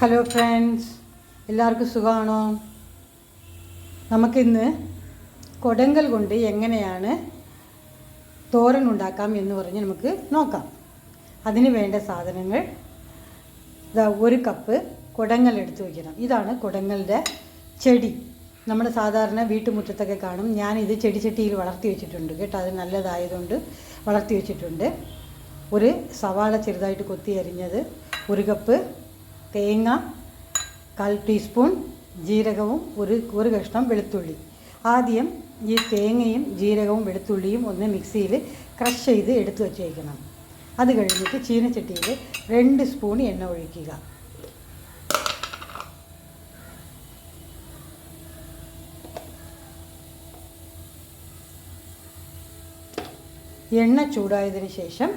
Hello friends എല്ലാവർക്കും സുഖമാണോ? നമുക്കിന്ന് കൊടങ്കൽ കൊണ്ട് എങ്ങനെയാണ് തോരൻ ഉണ്ടാക്കാം എന്ന് പറഞ്ഞ് നമുക്ക് നോക്കാം. അതിന് വേണ്ട സാധനങ്ങൾ ഇതാ ഒരു കപ്പ് കൊടങ്ങൽ എടുത്ത് വയ്ക്കണം. ഇതാണ് കൊടങ്ങലിന്റെ ചെടി. നമ്മൾ സാധാരണ വീട്ടുമുറ്റത്തൊക്കെ കാണും. ഞാനിത് ചെടിച്ചട്ടിയിൽ വളർത്തി വെച്ചിട്ടുണ്ട് കേട്ടോ. അത് നല്ലതായതുകൊണ്ട് വളർത്തി വെച്ചിട്ടുണ്ട്. ഒരു സവാള ചെറുതായിട്ട് കൊത്തി അരിഞ്ഞത് ഒരു കപ്പ് തേങ്ങ കാൽ ടീസ്പൂൺ ജീരകവും ഒരു ഒരു കഷ്ണം വെളുത്തുള്ളി. ആദ്യം ഈ തേങ്ങയും ജീരകവും വെളുത്തുള്ളിയും ഒന്ന് മിക്സിയിൽ ക്രഷ് ചെയ്ത് എടുത്തു വച്ചേക്കണം. അത് കഴിഞ്ഞിട്ട് ചീനച്ചട്ടിയിൽ രണ്ട് സ്പൂൺ എണ്ണ ഒഴിക്കുക. എണ്ണ ചൂടായതിന് ശേഷം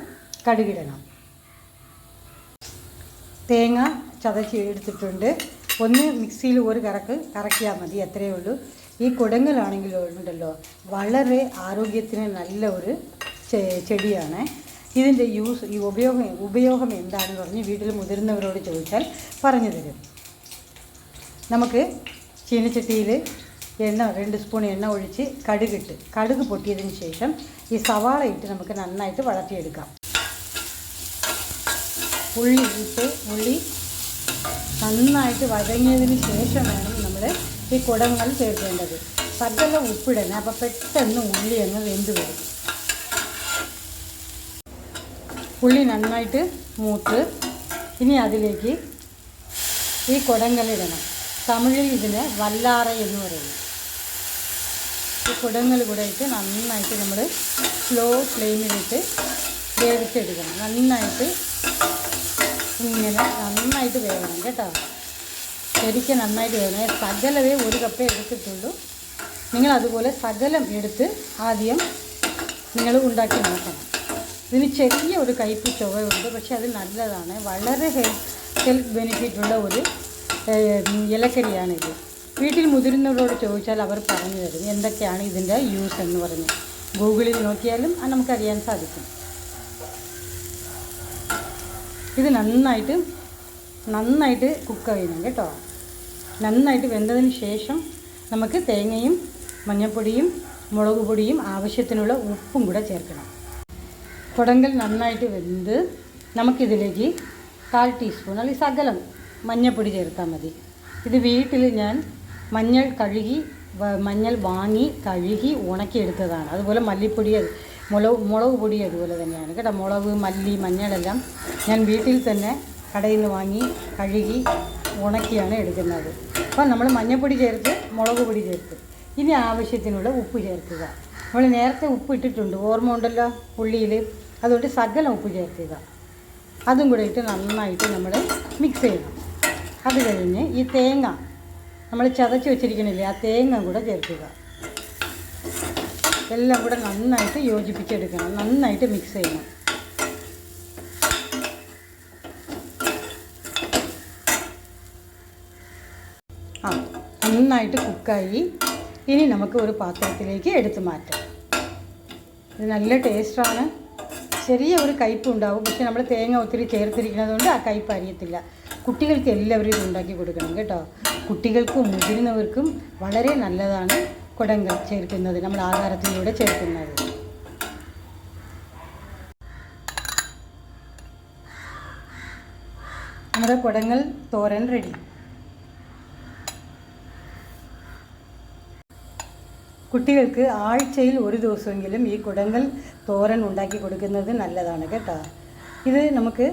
കടുകിടണം. തേങ്ങ ചതച്ച് എടുത്തിട്ടുണ്ട്. ഒന്ന് മിക്സിയിൽ ഒരു കറക്ക് കറക്കിയാൽ മതി അത്രയേ ഉള്ളൂ. ഈ കുടങ്ങലാണെങ്കിൽ ഉണ്ടല്ലോ വളരെ ആരോഗ്യത്തിന് നല്ല ഒരു ചെടിയാണ്. ഇതിന്റെ യൂസ് ഈ ഉപയോഗം ഉപയോഗം എന്താണെന്ന് പറഞ്ഞ് വീട്ടിൽ മുതിർന്നവരോട് ചോദിച്ചാൽ പറഞ്ഞു തരും. നമുക്ക് ചീനച്ചട്ടിയിൽ എണ്ണ രണ്ട് സ്പൂൺ എണ്ണ ഒഴിച്ച് കടുകിട്ട് കടുക് പൊട്ടിയതിന് ശേഷം ഈ സവാള ഇട്ട് നമുക്ക് നന്നായിട്ട് വളർത്തിയെടുക്കാം. ഉള്ളി ഇട്ട് ഉള്ളി നന്നായിട്ട് വഴങ്ങിയതിന് ശേഷം വേണം നമ്മൾ ഈ കുടങ്ങൾ ചേർക്കേണ്ടത്. സകല ഉപ്പിടണം. അപ്പോൾ പെട്ടെന്ന് ഉള്ളി അങ്ങ് വെന്ത് വരും. ഉള്ളി നന്നായിട്ട് മൂത്ത് ഇനി അതിലേക്ക് ഈ കുടങ്ങളിടണം തമിഴിൽ ഇതിന് വല്ലാറ എന്ന് പറയും. ഈ കുടങ്ങൾ കൂടെ ഇട്ട് നന്നായിട്ട് നമ്മൾ സ്ലോ ഫ്ലെയിമിലിട്ട് വേവിച്ചെടുക്കണം. നന്നായിട്ട് ഇങ്ങനെ നന്നായിട്ട് വേവണം കേട്ടോ. ശരിക്കും നന്നായിട്ട് വേണം സകലവേ ഒരു കപ്പേ എടുത്തിട്ടുള്ളൂ. നിങ്ങൾ അതുപോലെ സകലം എടുത്ത് ആദ്യം നിങ്ങൾ ഉണ്ടാക്കി നോക്കണം. ഇതിന് ചെറിയ ഒരു കയ്പ് ചുവയുണ്ട് പക്ഷേ അത് നല്ലതാണ്. വളരെ ഹെൽത്ത് ഹെൽത്ത് ബെനിഫിറ്റ് ഉള്ള ഒരു ഇലക്കറിയാണിത് വീട്ടിൽ മുതിർന്നവരോട് ചോദിച്ചാൽ അവർ പറഞ്ഞു തരും എന്തൊക്കെയാണ് ഇതിന്റെ യൂസ് എന്ന് പറഞ്ഞ്. ഗൂഗിളിൽ നോക്കിയാലും നമുക്കറിയാൻ സാധിക്കും. ഇത് നന്നായിട്ട് നന്നായിട്ട് കുക്ക് ചെയ്യണം കേട്ടോ. നന്നായിട്ട് വെന്തതിന് ശേഷം നമുക്ക് തേങ്ങയും മഞ്ഞൾപ്പൊടിയും മുളക് പൊടിയും ആവശ്യത്തിനുള്ള ഉപ്പും കൂടെ ചേർക്കണം. കുടങ്കൽ നന്നായിട്ട് വെന്ത് നമുക്കിതിലേക്ക് കാൽ ടീസ്പൂൺ അല്ലെങ്കിൽ സകലം മഞ്ഞൾപ്പൊടി ചേർത്താൽ മതി. ഇത് വീട്ടിൽ ഞാൻ മഞ്ഞൾ കഴുകി മഞ്ഞൾ വാങ്ങി കഴുകി ഉണക്കിയെടുത്തതാണ്. അതുപോലെ മല്ലിപ്പൊടി മുളക് മുളക് പൊടി അതുപോലെ തന്നെയാണ്. കേട്ടോ മുളക് മല്ലി മഞ്ഞളെല്ലാം ഞാൻ വീട്ടിൽ തന്നെ കടയിൽ നിന്ന് വാങ്ങി കഴുകി ഉണക്കിയാണ് എടുക്കുന്നത്. അപ്പം നമ്മൾ മഞ്ഞൾപ്പൊടി ചേർത്ത് മുളക് പൊടി ചേർത്ത് ഇനി ആവശ്യത്തിനുള്ള ഉപ്പ് ചേർക്കുക. നമ്മൾ നേരത്തെ ഉപ്പ് ഇട്ടിട്ടുണ്ട് ഓർമ്മ ഉണ്ടല്ലോ ഉള്ളിയിൽ അതുകൊണ്ട് സകലം ഉപ്പ് ചേർക്കുക. അതും കൂടെ ഇട്ട് നന്നായിട്ട് നമ്മൾ മിക്സ് ചെയ്യണം. അത് കഴിഞ്ഞ് ഈ തേങ്ങ നമ്മൾ ചതച്ച് വെച്ചിരിക്കണില്ലേ ആ തേങ്ങ കൂടെ ചേർക്കുക. എല്ലാം കൂടെ നന്നായിട്ട് യോജിപ്പിച്ചെടുക്കണം. നന്നായിട്ട് മിക്സ് ചെയ്യണം. ആ നന്നായിട്ട് കുക്കായി ഇനി നമുക്ക് ഒരു പാത്രത്തിലേക്ക് എടുത്തു മാറ്റാം. ഇത് നല്ല ടേസ്റ്റാണ് ചെറിയ ഒരു കയ്പ് ഉണ്ടാവും. പക്ഷെ നമ്മൾ തേങ്ങ ഒത്തിരി ചേർത്തിരിക്കുന്നതുകൊണ്ട് ആ കയ്പ് അറിയത്തില്ല കുട്ടികൾക്ക് എല്ലാവരും ഇത് ഉണ്ടാക്കി കൊടുക്കണം കേട്ടോ. കുട്ടികൾക്കും മുതിർന്നവർക്കും വളരെ നല്ലതാണ്. കുടങ്ങൾ ചേർക്കുന്നത് നമ്മൾ ആഹാരത്തിലൂടെ ചേർക്കുന്നത്. നമ്മുടെ കുടങ്ങൾ തോരൻ റെഡി കുട്ടികൾക്ക് ആഴ്ചയിൽ ഒരു ദിവസമെങ്കിലും ഈ കുടങ്ങൾ തോരൻ ഉണ്ടാക്കി കൊടുക്കുന്നത് നല്ലതാണ് കേട്ടോ. ഇത് നമുക്ക്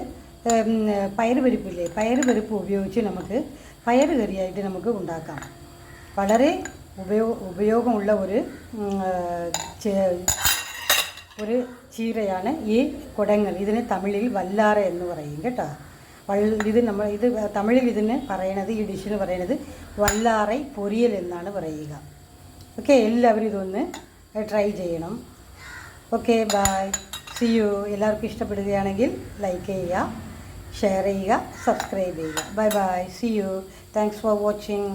പയറുപരിപ്പില്ലേ പയറുപരിപ്പ് ഉപയോഗിച്ച് നമുക്ക് പയറ് കറിയായിട്ട് നമുക്ക് ഉണ്ടാക്കാം. വളരെ ഉപയോ ഉപയോഗമുള്ള ഒരു ഒരു ചീരയാണ് ഈ കുടങ്ങൾ ഇതിന് തമിഴിൽ വല്ലാറ എന്ന് പറയും കേട്ടോ. ഇത് നമ്മൾ ഇത് തമിഴിൽ ഇതിന് പറയണത് ഈ ഡിഷിന് പറയണത് വല്ലാറൈ പൊരിയൽ എന്നാണ് പറയുക. ഓക്കെ എല്ലാവരും ഇതൊന്ന് ട്രൈ ചെയ്യണം. ഓക്കെ ബായ് സി യു എല്ലാവർക്കും ഇഷ്ടപ്പെടുകയാണെങ്കിൽ ലൈക്ക് ചെയ്യുക ഷെയർ ചെയ്യുക സബ്സ്ക്രൈബ് ചെയ്യുക. Bye bye see you thanks for watching